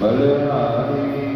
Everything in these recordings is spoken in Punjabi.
ਬਲਿਹਾਰੀ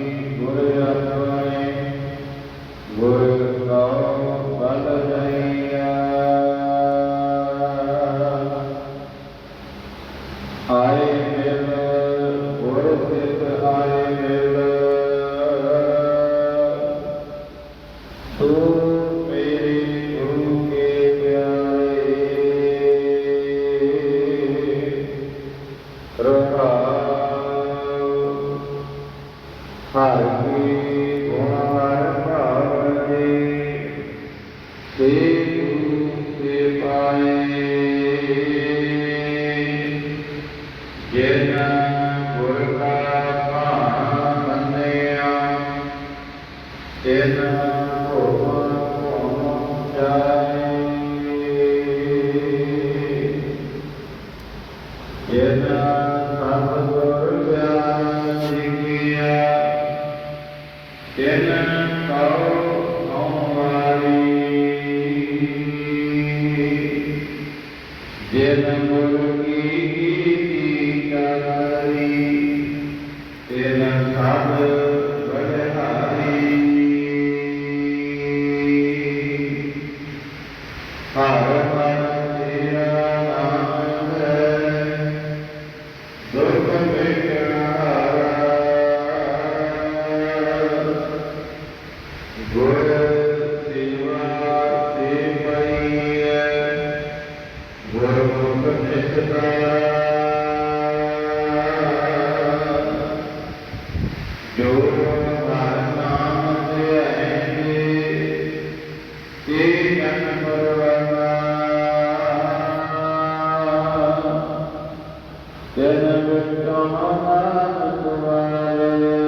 ਤਿਨ ਵਿਟੋ ਮਨ ਤੁਮਾਰੇ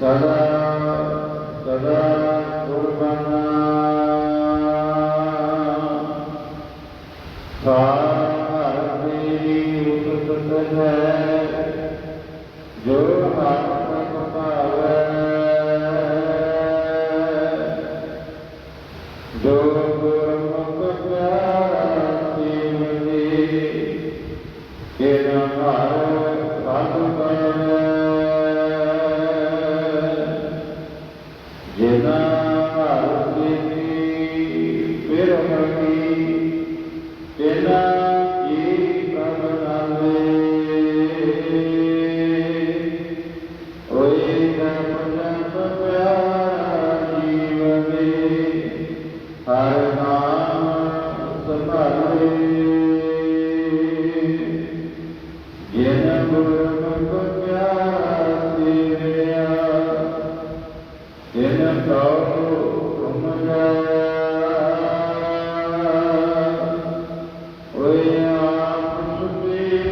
ਸਦਾ ਸਦਾ ਕੁਰਬਾਨਾ ਸਾਰ ਦੀ ਉਪਸਤ ਹੈ ਜੋ ਆਤਮਾ ਭਾਵੇ ਜੋ ਜਿਨਾ ਰੁਕੀ ਫਿਰ ਮਰਦੀ ਤੇਨਾ ਜੀ ਪ੍ਰਭ ਨਾਮੇ। ਹੋਏ ਦਾ ਪੰਜਾ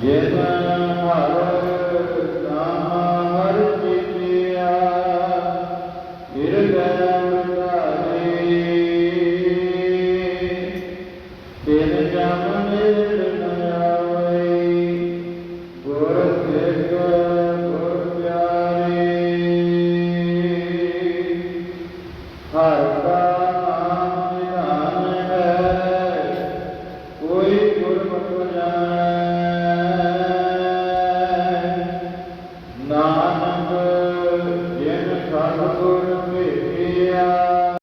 ਜਿਨ